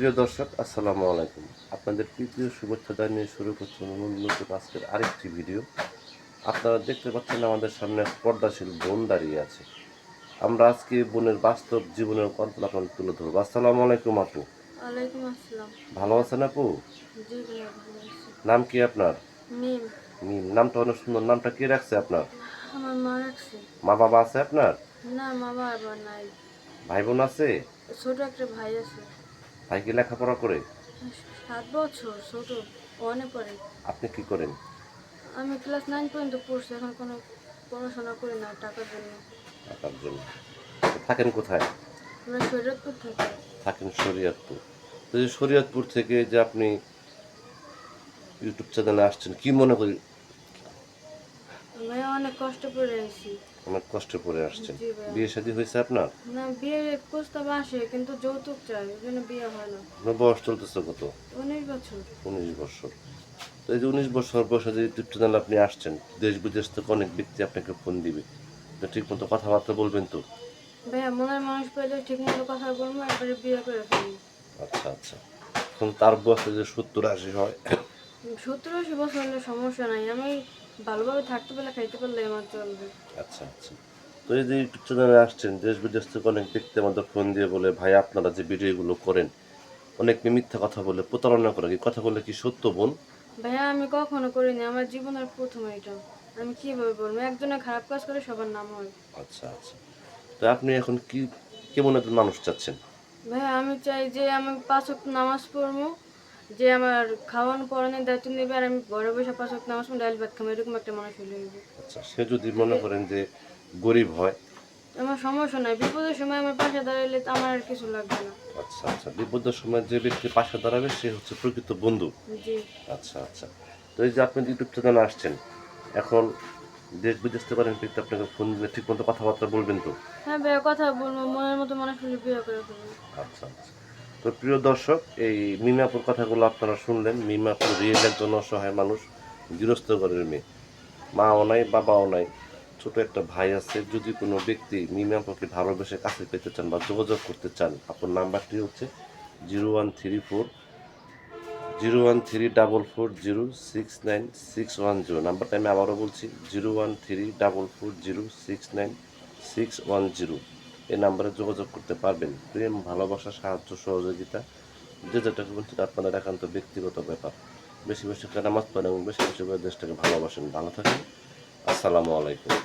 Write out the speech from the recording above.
প্রিয় দর্শক আসসালামু আলাইকুম। আপনাদের তৃতীয় শুভেচ্ছা জানিয়ে শুরু করছি নতুন আজকের আরেকটি ভিডিও। আপনারা দেখতে পাচ্ছেন আমাদের সামনে এক পর্দাশীল বোন দাঁড়িয়ে আছে। আমরা আজকে বোনের বাস্তব জীবনের কল্পনা আপনাদের তুলে ধরবো। আসসালামু আলাইকুম আপু। ভালো আছেন আপু? জি ভালো আছি। নাম কি আপনার? মিম। মিম নামটা অনেক সুন্দর। নামটা কে রাখছে আপনার? আমার মা রাখছে। মা বাবা আছে আপনার? না মা বাবা নাই। ভাই বোন আছে? ছোট একটা ভাই আছে। ভাই কি লেখাপড়া করে? সাত বছর ছোট ও অনেক পরে আপনি কি করেন? আমি ক্লাস নাইন পর্যন্ত পড়ছি এখন কোনো পড়াশোনা করি না টাকার জন্য। টাকার জন্য। থাকেন কোথায়? আমরা শরীরপুর থাকি। থাকেন শরীয়তপুর। তো শরীয়তপুর থেকে যে আপনি ইউটিউব চ্যানেলে আসছেন কি মনে করি ভাইয়া অনেক কষ্ট করে অনেক কষ্ট করে আসছেন। জি ভাইয়া। বিয়ে শাদী হয়েছে আপনার? না বিয়ের প্রস্তাব আসে কিন্তু যৌতুক চাই ওই জন্য বিয়ে হয় না। আপনার বয়স চলতেছে কত? উনিশ বছর। উনিশ বছর। তো এই যে উনিশ বছর বয়সে যে ইউটিউব চ্যানেলে আপনি আসছেন দেশ বিদেশ থেকে অনেক ব্যক্তি আপনাকে ফোন দিবে। তো ঠিক মতো কথাবার্তা বলবেন তো? ভাইয়া মনের মানুষ পেলে ঠিক মতো কথা বলব একবারে বিয়ে করে ফেলব আচ্ছা আচ্ছা। এখন তার বয়সে যে সত্তর আশি হয় সত্তর আশি বছর হলে সমস্যা নাই। আমি ভালোভাবে থাকতে পারলে খাইতে পারলে আমার চলবে। আচ্ছা আচ্ছা। তো এই যে ইউটিউব চ্যানেলে আসছেন দেশ বিদেশ থেকে অনেক ব্যক্তি আমাদের ফোন দিয়ে বলে ভাই আপনারা যে ভিডিওগুলো করেন অনেক মিথ্যা কথা বলে প্রতারণা করে কি কথা বলে কি সত্য বোন? ভাইয়া আমি কখনো করিনি। আমার জীবনের প্রথম এটা আমি কীভাবে বলব? একজনে খারাপ কাজ করে সবার নাম হয়। আচ্ছা আচ্ছা। তো আপনি এখন কি কেমন একজন মানুষ চাচ্ছেন? ভাইয়া আমি চাই যে আমি পাঁচ ওয়াক্ত নামাজ পড়ব যে আমার খাওয়ানো পড়ানোর দায়িত্ব নেবে আর আমি ঘরে বসে পাঁচ ওয়াক্ত নামাজ পড়ব ডাল ভাত খাব এরকম একটা মানুষ হলে হইবে। আচ্ছা সে যদি মনে করেন যে গরিব হয়? আমার সমস্যা নাই বিপদের সময় আমার পাশে দাঁড়াইলে তো আমার আর কিছু লাগবে না। আচ্ছা আচ্ছা বিপদের সময় যে ব্যক্তি পাশে দাঁড়াবে সে হচ্ছে প্রকৃত বন্ধু। জি। আচ্ছা আচ্ছা তো এই যে আপনি ইউটিউব চ্যানেলে আসছেন এখন দেশ বিদেশ থেকে অনেক ব্যক্তি আপনাকে ফোন দিলে ঠিক মতো কথাবার্তা বলবেন তো? হ্যাঁ ভাইয়া কথা বলব মনের মতো মানুষ হলে বিয়ে করে ফেলব আচ্ছা আচ্ছা। তো প্রিয় দর্শক, এই মিমাপুর কথাগুলো আপনারা শুনলেন। মিমাপুর রিয়েল একজন অসহায় মানুষ, গৃহস্থ ঘরের মেয়ে। মাও নাই, বাবাও নাই, ছোট একটা ভাই আছে। যদি কোনো ব্যক্তি মিমাপুরকে ভালোবেসে কাছে পেতে চান বা যোগাযোগ করতে চান, আপনার নাম্বারটি হচ্ছে zero one three four, zero one three double four zero six nine six one zero. নাম্বারটা আমি আবারও বলছি, zero one three double four zero six nine six one zero. এই নাম্বারে যোগাযোগ করতে পারবেন। প্রেম, ভালোবাসা, সাহায্য, সহযোগিতা, যে যেটা করবেন সেটা আপনাদের একান্ত ব্যক্তিগত ব্যাপার। বেশি বেশি করে পড়েন এবং বেশি বেশি করে দেশটাকে ভালোবাসেন। ভালো থাকেন। আসসালামু আলাইকুম।